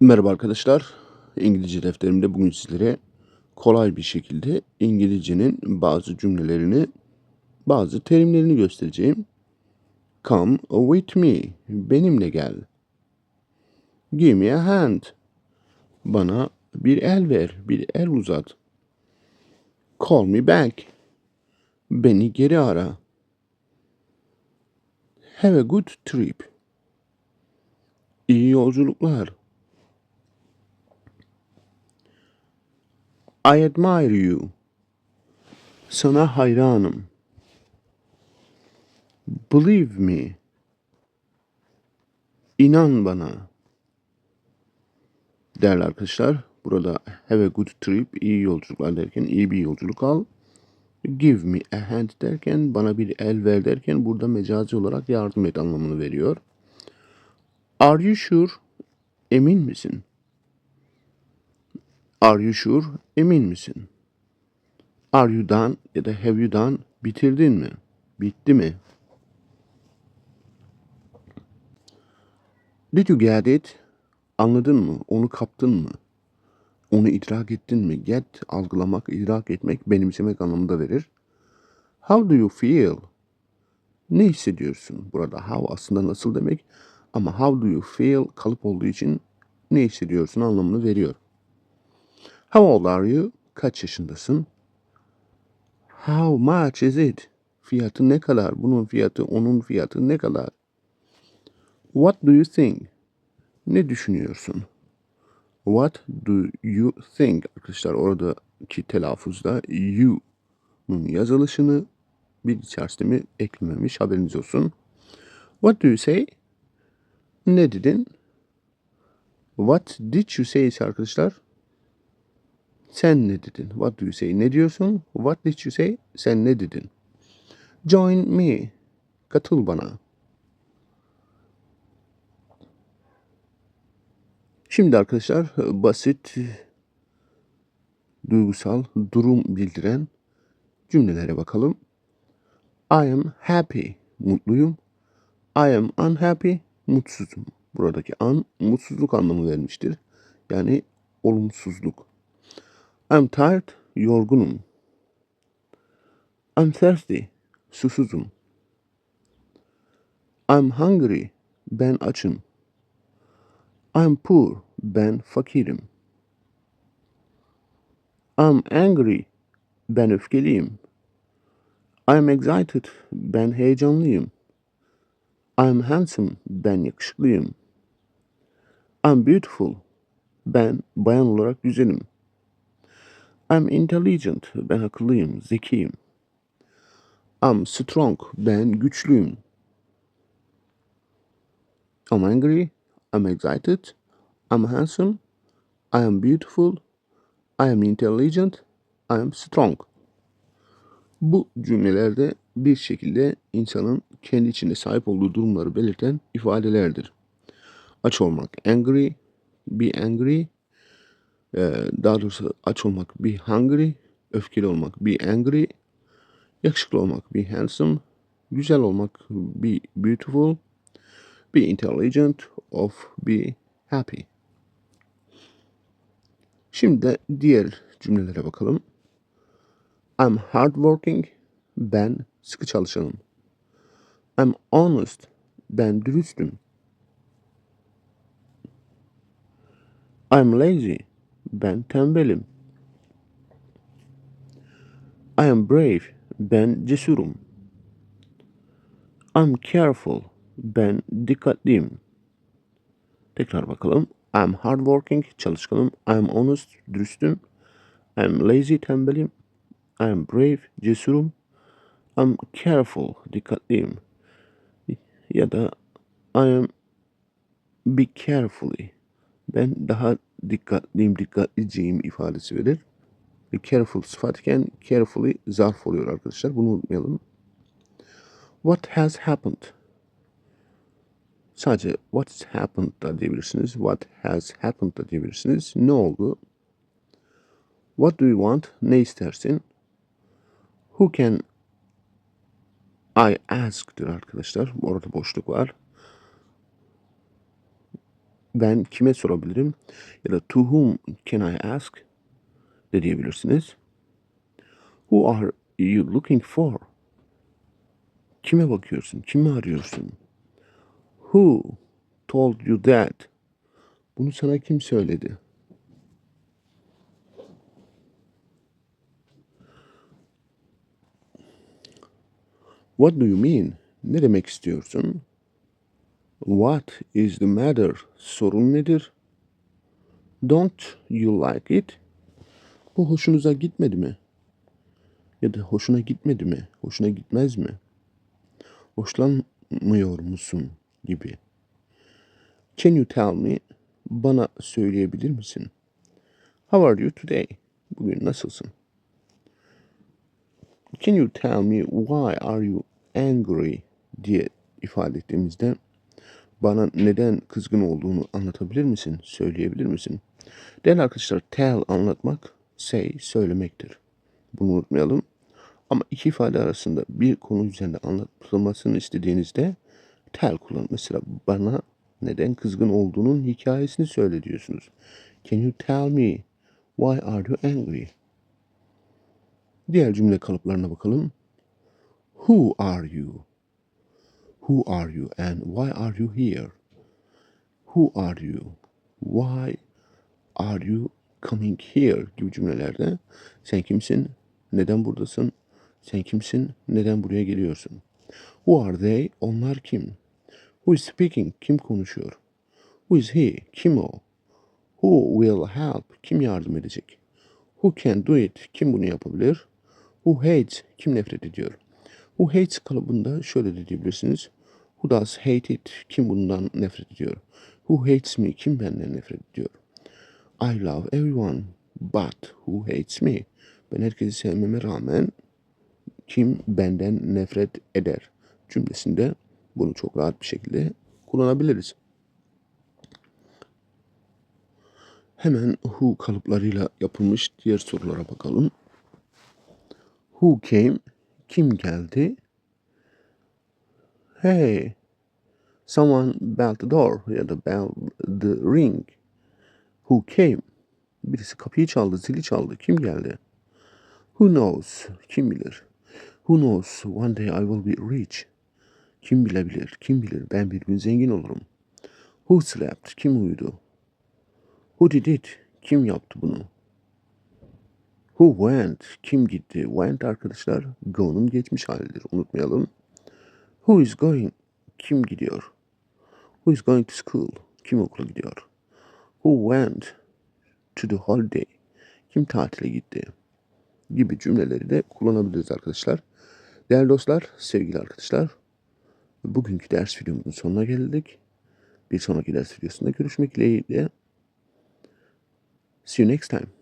Merhaba arkadaşlar. İngilizce defterimde bugün sizlere kolay bir şekilde İngilizcenin bazı cümlelerini, bazı terimlerini göstereceğim. Come with me. Benimle gel. Give me a hand. Bana bir el ver, bir el uzat. Call me back. Beni geri ara. Have a good trip. İyi yolculuklar. I admire you. Sana hayranım. Believe me. İnan bana. Değerli arkadaşlar, burada have a good trip, iyi yolculuklar derken iyi bir yolculuk al. Give me a hand derken, bana bir el ver derken burada mecazi olarak yardım et anlamını veriyor. Are you sure? Emin misin? Are you sure? Emin misin? Are you done ya da have you done? Bitirdin mi? Bitti mi? Did you get it? Anladın mı? Onu kaptın mı? Onu idrak ettin mi? Get, algılamak, idrak etmek, benimsemek anlamında verir. How do you feel? Ne hissediyorsun? Burada how aslında nasıl demek ama how do you feel kalıp olduğu için ne hissediyorsun anlamını veriyor. How old are you? Kaç yaşındasın? How much is it? Fiyatı ne kadar? Bunun fiyatı, onun fiyatı ne kadar? What do you think? Ne düşünüyorsun? What do you think? Arkadaşlar oradaki telaffuzda you'nun yazılışını bir içerisinde eklememiş haberiniz olsun. What do you say? Ne dedin? What did you say arkadaşlar sen ne dedin? What do you say? Ne diyorsun? What did you say? Sen ne dedin? Join me. Katıl bana. Şimdi arkadaşlar basit, duygusal, durum bildiren cümlelere bakalım. I am happy, mutluyum. I am unhappy, mutsuzum. Buradaki an, mutsuzluk anlamı vermiştir. Yani olumsuzluk. I'm tired, yorgunum. I'm thirsty, susuzum. I'm hungry, ben açım. I'm poor, ben fakirim. I'm angry, ben öfkeliyim. I'm excited, ben heyecanlıyım. I'm handsome, ben yakışıklıyım. I'm beautiful, ben bayan olarak güzelim. I'm intelligent, ben akıllıyım, zekiyim. I'm strong, ben güçlüyüm. I'm angry, I'm excited, I'm handsome, I am beautiful, I am intelligent, I am strong. Bu cümlelerde bir şekilde insanın kendi içinde sahip olduğu durumları belirten ifadelerdir. Aç olmak, angry, be angry, daha doğrusu aç olmak, be hungry, öfkeli olmak, be angry, yakışıklı olmak, be handsome, güzel olmak, be beautiful, be intelligent, of be happy. Şimdi de diğer cümlelere bakalım. I'm hardworking, ben sıkı çalışanım. I'm honest, ben dürüstüm. I'm lazy, ben tembelim. I am brave, ben cesurum. I'm careful, ben dikkatliyim. Tekrar bakalım. I'm hardworking, çalışkanım. I'm honest, dürüstüm. I'm lazy, tembelim. I'm brave, cesurum. I'm careful, dikkatliyim. Ya da I am be carefully. Ben daha dikkatliyim, dikkatliciyim ifadesi verir. Ve careful sıfatken carefully zarf oluyor arkadaşlar. Bunu unutmayalım. What has happened? Sadece what's happened da diyebilirsiniz. What has happened da diyebilirsiniz. Ne oldu? What do you want? Ne istersin? Who can I ask'tir arkadaşlar. Orada boşluk var. Ben kime sorabilirim? Ya da to whom can I ask? De diyebilirsiniz. Who are you looking for? Kime bakıyorsun? Kimi arıyorsun? Who told you that? Bunu sana kim söyledi? What do you mean? Ne demek istiyorsun? What is the matter? Sorun nedir? Don't you like it? Bu hoşunuza gitmedi mi? Ya da hoşuna gitmedi mi? Hoşuna gitmez mi? Hoşlanmıyor musun? Gibi. Can you tell me? Bana söyleyebilir misin? How are you today? Bugün nasılsın? Can you tell me why are you angry diye ifade ettiğimizde bana neden kızgın olduğunu anlatabilir misin? Söyleyebilir misin? Değerli arkadaşlar tell anlatmak, say söylemektir. Bunu unutmayalım. Ama iki ifade arasında bir konu üzerinde anlatılmasını istediğinizde tell kullanın. Mesela bana neden kızgın olduğunun hikayesini söyle diyorsunuz. Can you tell me why are you angry? Diğer cümle kalıplarına bakalım. Who are you? Who are you and why are you here? Who are you? Why are you coming here? gibi cümlelerde sen kimsin? Neden buradasın? Sen kimsin? Neden buraya geliyorsun? Who are they? Onlar kim? Who is speaking? Kim konuşuyor? Who is he? Kim o? Who will help? Kim yardım edecek? Who can do it? Kim bunu yapabilir? Who hates? Kim nefret ediyor? Who hates kalıbında şöyle de diyebilirsiniz. Who does hate it? Kim bundan nefret ediyor? Who hates me? Kim benden nefret ediyor? I love everyone but who hates me? Ben herkesi sevmeme rağmen kim benden nefret eder cümlesinde bunu çok rahat bir şekilde kullanabiliriz. Hemen who kalıplarıyla yapılmış diğer sorulara bakalım. Who came? Kim geldi? Hey, someone bell the door ya da bell the ring. Who came? Birisi kapıyı çaldı, zili çaldı. Kim geldi? Who knows? Kim bilir? Who knows? One day I will be rich. Kim bilebilir? Kim bilir? Ben bir gün zengin olurum. Who slept? Kim uyudu? Who did it? Kim yaptı bunu? Who went? Kim gitti? Went arkadaşlar go'nun geçmiş halidir. Unutmayalım. Who is going? Kim gidiyor? Who is going to school? Kim okula gidiyor? Who went to the holiday? Kim tatile gitti? Gibi cümleleri de kullanabiliriz arkadaşlar. Değerli dostlar, sevgili arkadaşlar. Bugünkü ders videomuzun sonuna geldik. Bir sonraki ders videosunda görüşmek dileğiyle. See you next time.